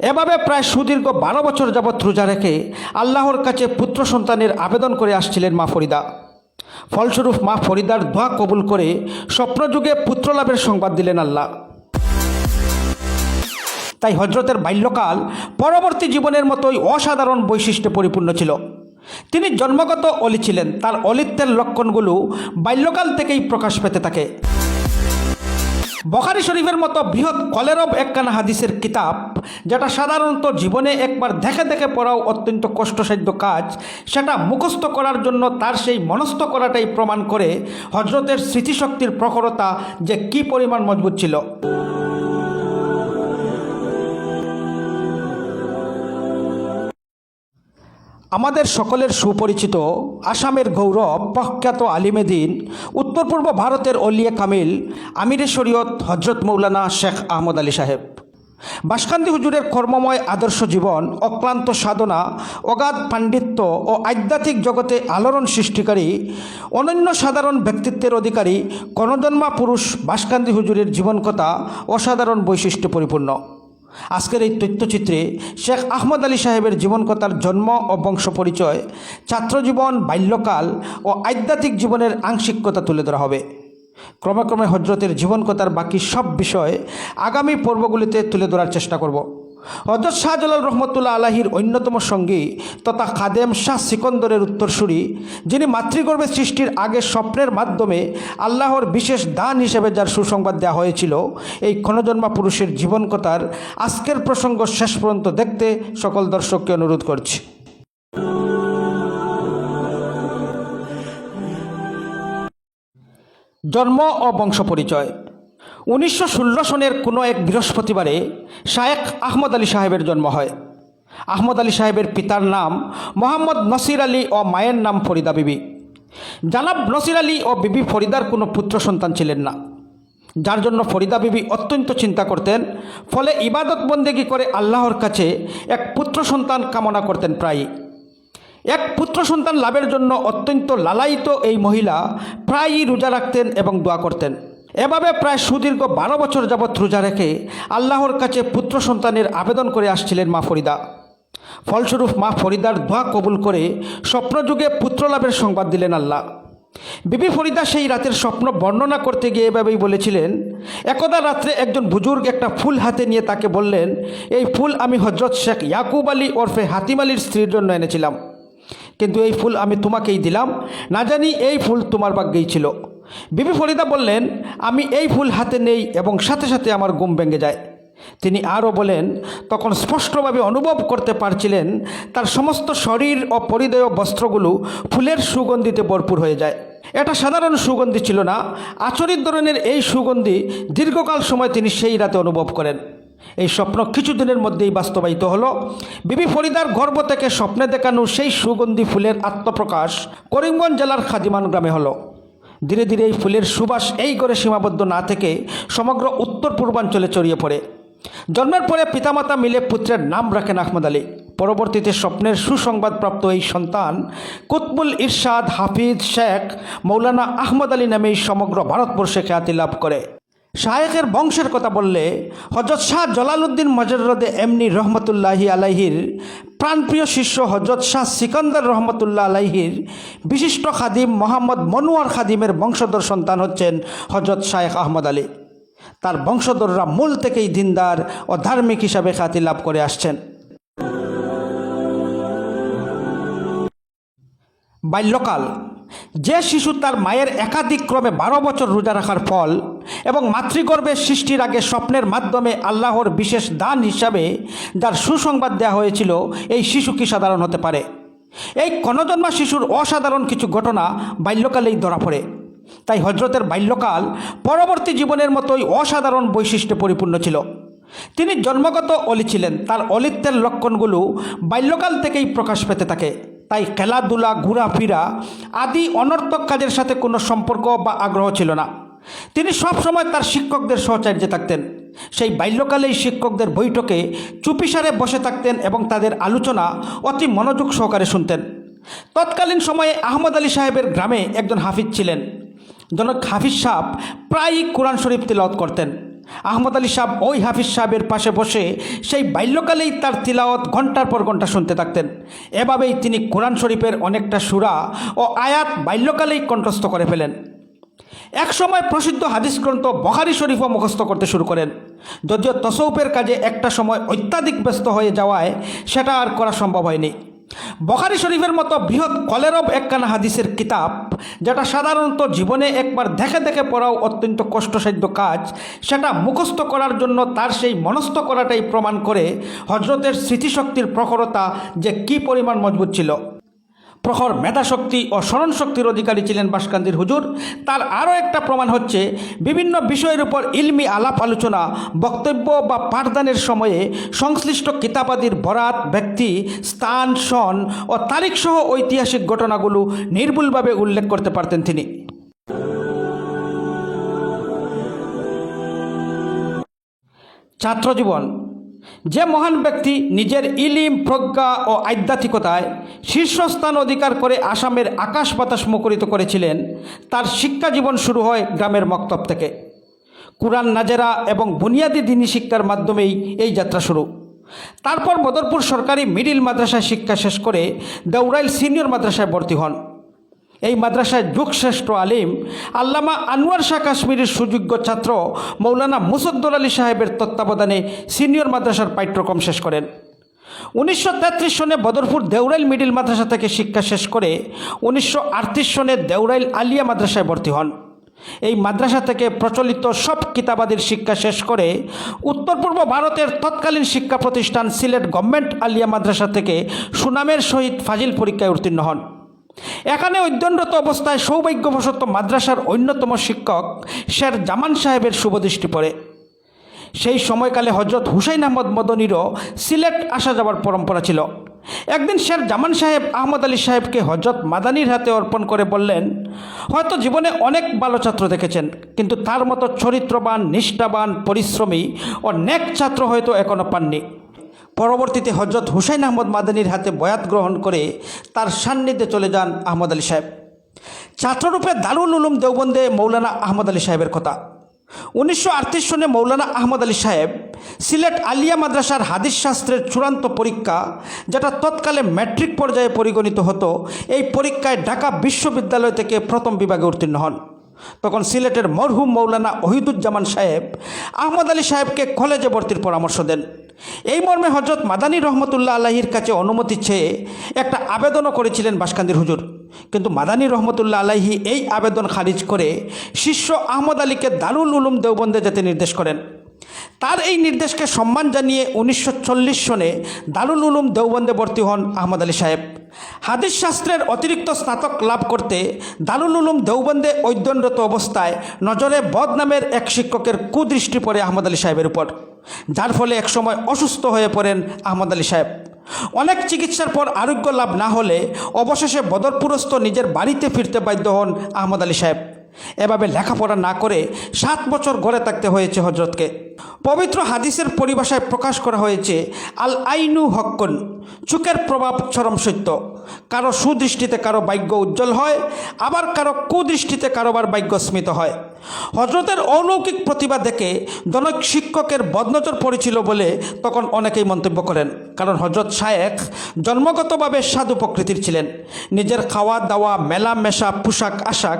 এভাবে প্রায় সুদীর্ঘ বারো বছর যাবৎ রোজা রেখে আল্লাহর কাছে পুত্র সন্তানের আবেদন করে আসছিলেন মা ফরিদা। ফলস্বরূপ মা ফরিদার দোয়া কবুল করে স্বপ্নযুগে পুত্র লাভের সংবাদ দিলেন আল্লাহ। তাই হজরতের বাল্যকাল পরবর্তী জীবনের মতোই অসাধারণ বৈশিষ্ট্যে পরিপূর্ণ ছিল। তিনি জন্মগত অলি ছিলেন, তার অলিত্বের লক্ষণগুলো বাল্যকাল থেকেই প্রকাশ পেতে থাকে। বখারি শরীফের মতো বৃহৎ কলেরব একখানা হাদিসের কিতাব, যেটা সাধারণত জীবনে একবার দেখে দেখে পড়াও অত্যন্ত কষ্টসাধ্য কাজ, সেটা মুখস্থ করার জন্য তার সেই মনস্থ করাটাই প্রমাণ করে হজরতের স্মৃতিশক্তির প্রখরতা যে কি পরিমাণ মজবুত ছিল। আমাদের সকলের সুপরিচিত আসামের গৌরব প্রখ্যাত আলিমেদিন উত্তর পূর্ব ভারতের অলিয়ে কামিল, আমিরে শরীয়ত হজরত মৌলানা শেখ আহমদ আলী সাহেব। বাসকান্দি হুজুরের কর্মময় আদর্শ জীবন, অক্লান্ত সাধনা, অগাধ পাণ্ডিত্য ও আধ্যাত্মিক জগতে আলোড়ন সৃষ্টিকারী, অনন্য সাধারণ ব্যক্তিত্বের অধিকারী কণজন্মা পুরুষ বাসকান্দি হুজুরের জীবনকথা অসাধারণ বৈশিষ্ট্য পরিপূর্ণ আজকের এই তথ্যচিত্রে শেখ আহমদ আলী সাহেবের জীবনকথার জন্ম ও বংশ পরিচয়, ছাত্রজীবন, বাল্যকাল ও আধ্যাত্মিক জীবনের আংশিকতা তুলে ধরা হবে। ক্রমে ক্রমে হজরতের জীবনকথার বাকি সব বিষয় আগামী পর্বগুলিতে তুলে ধরার চেষ্টা করব। হজরত শাহজালাল রহমতুল্লাহ আলাহির অন্যতম সঙ্গী তথা খাদেম শাহ সিকন্দরের উত্তরসূরি, যিনি মাতৃগর্ভে সৃষ্টির আগে স্বপ্নের মাধ্যমে আল্লাহর বিশেষ দান হিসেবে যার সুসংবাদ দেওয়া হয়েছিল, এই ক্ষণজন্মা পুরুষের জীবনকথার আজকের প্রসঙ্গ শেষ পর্যন্ত দেখতে সকল দর্শককে অনুরোধ করছি। জন্ম ও বংশ পরিচয়। উনিশশো ষোলো সনের কোনো এক বৃহস্পতিবারে শায়েখ আহমদ আলী সাহেবের জন্ম হয়। আহমদ আলী সাহেবের পিতার নাম মোহাম্মদ নসির আলী ও মায়ের নাম ফরিদা বিবি। জানাব নসির আলী ও বিবি ফরিদার কোনো পুত্র সন্তান ছিলেন না। যার জন্য ফরিদা বিবি অত্যন্ত চিন্তা করতেন, ফলে ইবাদত বন্দেগি করে আল্লাহর কাছে এক পুত্র সন্তান কামনা করতেন প্রায়ই। এক পুত্র সন্তান লাভের জন্য অত্যন্ত লালায়িত এই মহিলা প্রায়ই রোজা রাখতেন এবং দোয়া করতেন। এভাবে প্রায় সুদীর্ঘ বারো বছর যাবৎ রোজা রেখে আল্লাহর কাছে পুত্র সন্তানের আবেদন করে আসছিলেন মা ফরিদা। ফলস্বরূপ মা ফরিদার দোয়া কবুল করে স্বপ্নযুগে পুত্র লাভের সংবাদ দিলেন আল্লাহ। বিবি ফরিদা সেই রাতের স্বপ্ন বর্ণনা করতে গিয়ে এভাবেই বলেছিলেন, একদা রাত্রে একজন বুজুর্গ একটা ফুল হাতে নিয়ে তাকে বললেন, এই ফুল আমি হজরত শেখ ইয়াকুব আলী ওরফে হাতিম আলীর স্ত্রীর জন্য এনেছিলাম। কিন্তু এই ফুল আমি তোমাকেই দিলাম। না জানি এই ফুল তোমার ভাগ্যেই ছিল। বিবি ফরিদা বললেন, আমি এই ফুল হাতে নেই এবং সাথে সাথে আমার ঘুম ভেঙে যায়। তিনি আরও বলেন, তখন স্পষ্টভাবে অনুভব করতে পারছিলেন, তার সমস্ত শরীর ও পরিধেয় বস্ত্রগুলো ফুলের সুগন্ধিতে ভরপুর হয়ে যায়। এটা সাধারণ সুগন্ধি ছিল না, আচরিত ধরনের এই সুগন্ধি দীর্ঘকাল সময় তিনি সেই রাতে অনুভব করেন। এই স্বপ্ন কিছুদিনের মধ্যেই বাস্তবায়িত হলো। বিবি ফরিদার গর্ভ থেকে স্বপ্নে দেখানো সেই সুগন্ধি ফুলের আত্মপ্রকাশ করিমগঞ্জ জেলার খাদিমান গ্রামে হলো। ধীরে ধীরে এই ফুলের সুবাস এই করে সীমাবদ্ধ না থেকে সমগ্র উত্তর পূর্বাঞ্চলে ছড়িয়ে পড়ে। জন্মের পরে পিতামাতা মিলে পুত্রের নাম রাখেন আহমদ আলী। পরবর্তীতে স্বপ্নের সুসংবাদপ্রাপ্ত এই সন্তান কুতবুল ইরশাদ হাফিজ শেখ মৌলানা আহমদ আলী নামেই সমগ্র ভারতবর্ষে খ্যাতি লাভ করে। শায়েখের বংশের কথা বললে হজরত শাহ জলালউদ্দিন মজরদে এমনি রহমতুল্লাহি আলাইহির প্রাণপ্রিয় শিষ্য হজরত শাহ সিকন্দর রহমতুল্লাহ আলাইহির বিশিষ্ট খাদিম মোহাম্মদ মনোয়ার খাদিমের বংশধর সন্তান হচ্ছেন হজরত শায়েখ আহমদ আলী। তার বংশধররা মূল থেকেই দিনদার ও ধার্মিক হিসাবে খ্যাতি লাভ করে আসছেন। বাল্যকাল যে শিশু তার মায়ের একাধিক ক্রমে বারো বছর রোজা রাখার ফল এবং মাতৃগর্ভের সৃষ্টির আগে স্বপ্নের মাধ্যমে আল্লাহর বিশেষ দান হিসাবে যার সুসংবাদ দেওয়া হয়েছিল, এই শিশু কি সাধারণ হতে পারে? এই কণজন্মা শিশুর অসাধারণ কিছু ঘটনা বাল্যকালেই ধরা পড়ে। তাই হজরতের বাল্যকাল পরবর্তী জীবনের মতোই অসাধারণ বৈশিষ্ট্যে পরিপূর্ণ ছিল। তিনি জন্মগত অলি ছিলেন, তার অলিত্বের লক্ষণগুলো বাল্যকাল থেকেই প্রকাশ পেতে থাকে। তাই খেলাধুলা, ঘোরাফেরা আদি অনর্থক কাজের সাথে কোনো সম্পর্ক বা আগ্রহ ছিল না। তিনি সবসময় তার শিক্ষকদের সহচার্যে থাকতেন। সেই বাল্যকালেই শিক্ষকদের বৈঠকে চুপিসারে বসে থাকতেন এবং তাদের আলোচনা অতি মনোযোগ সহকারে শুনতেন। তৎকালীন সময়ে আহমদ আলী সাহেবের গ্রামে একজন হাফিজ ছিলেন। জনক হাফিজ সাহ প্রায়ই কোরআন শরীফ তিলত করতেন। আহমদ আলী সাহেব ওই হাফিজ সাহেবের পাশে বসে সেই বাল্যকালেই তার তিলাওয়াত ঘণ্টার পর ঘণ্টা শুনতে থাকতেন। এভাবেই তিনি কোরআন শরীফের অনেকটা সুরা ও আয়াত বাল্যকালেই কণ্ঠস্থ করে ফেলেন। একসময় প্রসিদ্ধ হাদিস গ্রন্থ বখারি শরীফও মুখস্থ করতে শুরু করেন। যদিও তসৌফের কাজে একটা সময় অত্যাধিক ব্যস্ত হয়ে যাওয়ায় সেটা আর করা সম্ভব হয়নি। বখারি শরীফের মতো বৃহৎ কলেরব একখানা হাদিসের কিতাব, যেটা সাধারণত জীবনে একবার দেখে দেখে পড়াও অত্যন্ত কষ্টসাধ্য কাজ। সেটা মুখস্থ করার জন্য তার সেই মনস্থ করাটাই প্রমাণ করে হজরতের স্মৃতিশক্তির প্রখরতা যে কি পরিমাণ মজবুত ছিল। প্রখর মেধাশক্তি ও স্মরণশক্তির অধিকারী ছিলেন বাসকান্দির হুজুর। তার আরও একটা প্রমাণ হচ্ছে, বিভিন্ন বিষয়ের উপর ইলমি আলাপ আলোচনা, বক্তব্য বা পাঠদানের সময়ে সংশ্লিষ্ট কিতাবাদির বরাত, ব্যক্তি, স্থান সন ও তারিখসহ ঐতিহাসিক ঘটনাগুলো নির্ভুলভাবে উল্লেখ করতে পারতেন তিনি। ছাত্রজীবন যে মহান ব্যক্তি নিজের ইলিম, প্রজ্ঞা ও আধ্যাত্মিকতায় শীর্ষস্থান অধিকার করে আসামের আকাশ বাতাস মুখরিত করেছিলেন, তার শিক্ষা জীবন শুরু হয় গ্রামের মক্তব থেকে। কুরআন নাজেরা এবং বুনিয়াদী দিনী শিক্ষার মাধ্যমেই এই যাত্রা শুরু। তারপর মদরপুর সরকারি মিডিল মাদ্রাসায় শিক্ষা শেষ করে দেউরাইল সিনিয়র মাদ্রাসায় ভর্তি হন। এই মাদ্রাসায় যুগশ্রেষ্ঠ আলিম, আল্লামা আনোয়ার শাহ কাশ্মীরের সুযোগ্য ছাত্র মৌলানা মুসদ্দর আলী সাহেবের তত্ত্বাবধানে সিনিয়র মাদ্রাসার পাঠ্যক্রম শেষ করেন। উনিশশো তেত্রিশ সনে বদরপুর দেউরাইল মিডিল মাদ্রাসা থেকে শিক্ষা শেষ করে উনিশশো আটত্রিশ সনে দেউরাইল আলিয়া মাদ্রাসায় ভর্তি হন। এই মাদ্রাসা থেকে প্রচলিত সব কিতাবাদির শিক্ষা শেষ করে উত্তর পূর্ব ভারতের তৎকালীন শিক্ষা প্রতিষ্ঠান সিলেট গভর্নমেন্ট আলিয়া মাদ্রাসা থেকে সুনামের সহিত ফাজিল পরীক্ষায় উত্তীর্ণ হন। এখানে অধ্যয়নরত অবস্থায় সৌভাগ্যবশত মাদ্রাসার অন্যতম শিক্ষক শের জামান সাহেবের শুভদৃষ্টি পড়ে। সেই সময়কালে হজরত হুসাইন আহমদ মদনিরও সিলেট আসা যাওয়ার পরম্পরা ছিল। একদিন শের জামান সাহেব আহমদ আলী সাহেবকে হজরত মাদানির হাতে অর্পণ করে বললেন, হয়তো জীবনে অনেক ভালো ছাত্র দেখেছেন, কিন্তু তার মতো চরিত্রবান, নিষ্ঠাবান, পরিশ্রমী ও নেক ছাত্র হয়তো এখনও পাননি। পরবর্তীতে হজরত হুসাইন আহমদ মাদানির হাতে বয়াত গ্রহণ করে তার সান্নিধ্যে চলে যান আহমদ আলী সাহেব। ছাত্ররূপে দারুল উলুম দেওবন্দে মৌলানা আহমদ আলী সাহেবের কথা। উনিশশো আটত্রিশ সনে মৌলানা আহমদ আলী সাহেব সিলেট আলিয়া মাদ্রাসার হাদিস শাস্ত্রের চূড়ান্ত পরীক্ষা, যেটা তৎকালে ম্যাট্রিক পর্যায়ে পরিগণিত হতো, এই পরীক্ষায় ঢাকা বিশ্ববিদ্যালয় থেকে প্রথম বিভাগে উত্তীর্ণ হন। তখন সিলেটের মরহুম মৌলানা ওহিদুজ্জামান সাহেব আহমদ আলী সাহেবকে কলেজে ভর্তির পরামর্শ দেন। এই মর্মে হজরত মাদানী রহমতুল্লাহ আলাহির কাছে অনুমতি চেয়ে একটা আবেদনও করেছিলেন বাসকান্দির হুজুর। কিন্তু মাদানী রহমতুল্লাহ আলাহি এই আবেদন খারিজ করে শিষ্য আহমদ আলীকে দারুল উলুম দেওবন্দে যেতে নির্দেশ করেন। তার এই নির্দেশকে সম্মান জানিয়ে উনিশশো চল্লিশ সনে দারুল উলুম দেওবন্দে ভর্তি হন আহমদ আলী সাহেব। হাদিস শাস্ত্রের অতিরিক্ত স্নাতক লাভ করতে দারুল উলুম দেওবন্দে অধ্যয়নরত অবস্থায় নজরে বদ নামের এক শিক্ষকের কুদৃষ্টি পড়ে আহমদ আলী সাহেবের উপর, যার ফলে একসময় অসুস্থ হয়ে পড়েন আহমদ আলী সাহেব। অনেক চিকিৎসার পর আরোগ্য লাভ না হলে অবশেষে বদরপুরস্থ নিজের বাড়িতে ফিরতে বাধ্য হন আহমদ আলী সাহেব। এভাবে লেখাপড়া না করে সাত বছর ঘরে থাকতে হয়েছে হজরতকে। পবিত্র হাদিসের পরিভাষায় প্রকাশ করা হয়েছে, আল আইনু হক্কন চুকের প্রভাব চরম সত্য। কারও সুদৃষ্টিতে কারও ভাগ্য উজ্জ্বল হয়, আবার কারও কুদৃষ্টিতে কারোবার ভাগ্য স্মিত হয়। হজরতের অলৌকিক প্রতিভা দেখে জনক শিক্ষকের বদনজর পড়েছিল বলে তখন অনেকেই মন্তব্য করেন। কারণ হজরত শায়েখ জন্মগতভাবে সাধু প্রকৃতির ছিলেন। নিজের খাওয়া দাওয়া মেলামেশা পোশাক আশাক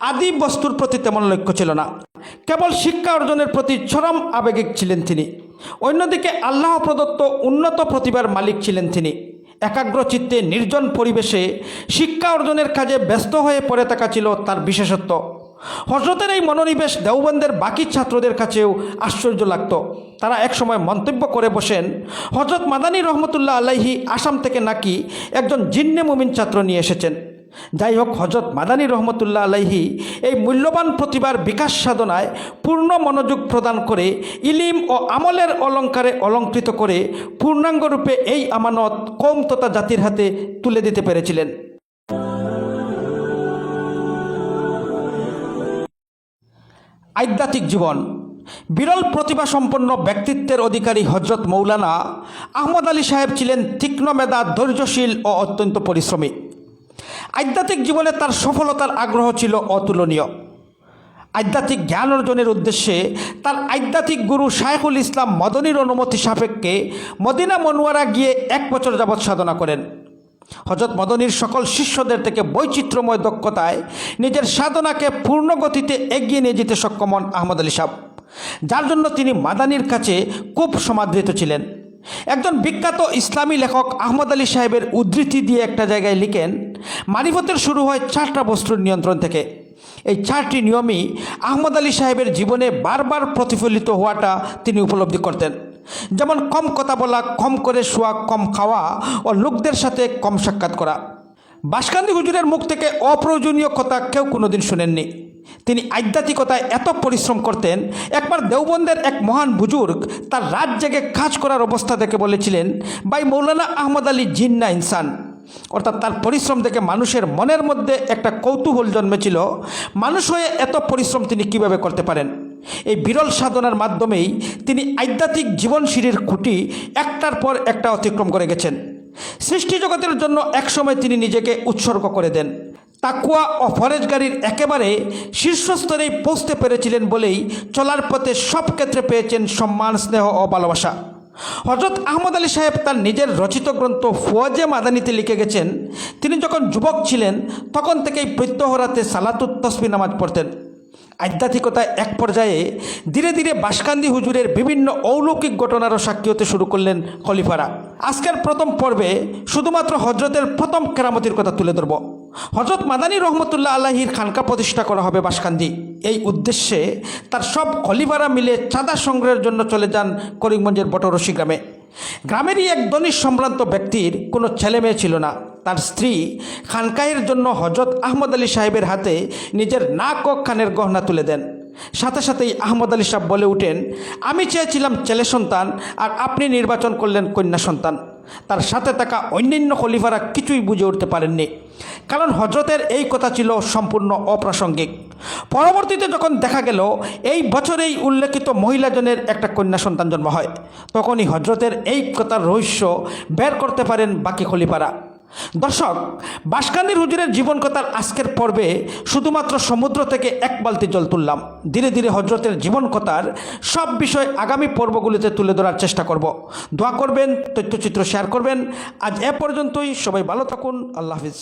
আদি বস্তুর প্রতি তেমন লক্ষ্য ছিল না। কেবল শিক্ষা অর্জনের প্রতি চরম আবেগিক ছিলেন তিনি। অন্যদিকে আল্লাহ প্রদত্ত উন্নত প্রতিভার মালিক ছিলেন তিনি। একাগ্র চিত্তে, নির্জন পরিবেশে শিক্ষা অর্জনের কাজে ব্যস্ত হয়ে পড়ে থাকা ছিল তার বিশেষত্ব। হজরতের এই মনোনিবেশ দেওবন্দের বাকি ছাত্রদের কাছেও আশ্চর্য লাগত। তারা একসময় মন্তব্য করে বসেন, হজরত মাদানী রহমতুল্লাহ আলাইহি আসাম থেকে নাকি একজন জিন্নে মুমিন ছাত্র নিয়ে এসেছেন। যাই হোক, হজরত মাদানী রহমতুল্লাহ আলাইহি এই মূল্যবান প্রতিভার বিকাশ সাধনায় পূর্ণ মনোযোগ প্রদান করে ইলিম ও আমলের অলঙ্কারে অলঙ্কৃত করে পূর্ণাঙ্গরূপে এই আমানত কম তথা জাতির হাতে তুলে দিতে পেরেছিলেন। আধ্যাত্মিক জীবন। বিরল প্রতিভা সম্পন্ন ব্যক্তিত্বের অধিকারী হজরত মৌলানা আহমদ আলী সাহেব ছিলেন তীক্ষ্ণ মেধা, ধৈর্যশীল ও অত্যন্ত পরিশ্রমী। আধ্যাত্মিক জীবনে তার সফলতার আগ্রহ ছিল অতুলনীয়। আধ্যাত্মিক জ্ঞান অর্জনের উদ্দেশ্যে তার আধ্যাত্মিক গুরু শায়খুল ইসলাম মদনীর অনুমতি সাপেক্ষে মদিনা মনোয়ারা গিয়ে এক বছর যাবৎ সাধনা করেন। হজরত মদনীর সকল শিষ্যদের থেকে বৈচিত্র্যময় দক্ষতায় নিজের সাধনাকে পূর্ণ গতিতে এগিয়ে নিয়ে যেতে সক্ষম হন আহমদ আলী সাহ যার জন্য তিনি মাদানির কাছে খুব সমাদৃত ছিলেন। একজন বিখ্যাত ইসলামী লেখক আহমদ আলী সাহেবের উদ্ধৃতি দিয়ে একটা জায়গায় লিখেন, মারিফতের শুরু হয় চারটা বস্তুর নিয়ন্ত্রণ থেকে। এই চারটি নিয়মই আহমদ আলী সাহেবের জীবনে বারবার প্রতিফলিত হওয়াটা তিনি উপলব্ধি করতেন। যেমন কম কথা বলা, কম করে শোয়া, কম খাওয়া ও লোকদের সাথে কম সাক্ষাৎ করা। বাসকান্দি হুজুরের মুখ থেকে অপ্রয়োজনীয় কথা কেউ কোনোদিন শুনেননি। তিনি আধ্যাত্মিকতায় এত পরিশ্রম করতেন, একবার দেওবন্দের এক মহান বুজুর্গ তার রাত জেগে কাজ করার অবস্থা দেখে বলেছিলেন বাই মৌলানা আহমদ আলী জিন্না ইনসান। অর্থাৎ তার পরিশ্রম দেখে মানুষের মনের মধ্যে একটা কৌতূহল জন্মেছিল। মানুষ হয়ে এত পরিশ্রম তিনি কীভাবে করতে পারেন? এই বিরল সাধনার মাধ্যমেই তিনি আধ্যাত্মিক জীবনশিরির খুঁটি একটার পর একটা অতিক্রম করে গেছেন। সৃষ্টি জগতের জন্য একসময় তিনি নিজেকে উৎসর্গ করে দেন। তাকুয়া ও ফরেজগারির একেবারে শীর্ষস্তরেই পৌঁছতে পেরেছিলেন বলেই চলার পথে সব ক্ষেত্রে পেয়েছেন সম্মান, স্নেহ ও ভালোবাসা। হজরত আহমদ আলী সাহেব তার নিজের রচিত গ্রন্থ ফুয়াজে মাদানিতে লিখে গেছেন, তিনি যখন যুবক ছিলেন, তখন থেকেই প্রত্যহরাতে সালাতুত তসবি নামাজ পড়তেন। আধ্যাত্মিকতায় এক পর্যায়ে ধীরে ধীরে বাসকান্দি হুজুরের বিভিন্ন অলৌকিক ঘটনারও সাক্ষী হতে শুরু করলেন খলিফারা। আজকের প্রথম পর্বে শুধুমাত্র হজরতের প্রথম কেরামতির কথা তুলে ধরব। হজরত মাদানী রহমতুল্লাহ আল্লাহির খানকা প্রতিষ্ঠা করা হবে বাসকান্দি। এই উদ্দেশ্যে তার সব খলিফারা মিলে চাঁদা সংগ্রহের জন্য চলে যান করিমগঞ্জের বটরসি গ্রামে। গ্রামেরই এক ধনী সম্ভ্রান্ত ব্যক্তির কোনো ছেলে মেয়ে ছিল না। তার স্ত্রী খানকাইয়ের জন্য হজরত আহমদ আলী সাহেবের হাতে নিজের নাক ও খানের গহনা তুলে দেন। সাথে সাথেই আহমদ আলী সাহেব বলে উঠেন, আমি চেয়েছিলাম ছেলে সন্তান আর আপনি নির্বাচন করলেন কন্যা সন্তান। তার সাথে থাকা অন্যান্য খলিফারা কিছুই বুঝে উঠতে পারেননি। কারণ হজরতের এই কথা ছিল সম্পূর্ণ অপ্রাসঙ্গিক। পরবর্তীতে যখন দেখা গেল, এই বছরেই উল্লেখিত মহিলাজনের একটা কন্যা সন্তান জন্ম হয়। তখনই হজরতের এই কথার রহস্য বের করতে পারেন বাকি খলিফারা। দর্শক বাসকান্দির হুজুরের জীবন কথার আজকের পর্বে শুধুমাত্র সমুদ্র থেকে এক বালতি জল তুললাম। ধীরে ধীরে হজরতের জীবন কথার সব বিষয় আগামী পর্বগুলিতে তুলে ধরার চেষ্টা করব। দোয়া করবেন, তথ্যচিত্র শেয়ার করবেন। আজ এ পর্যন্তই, সবাই ভালো থাকুন, আল্লাহ হাফিজ।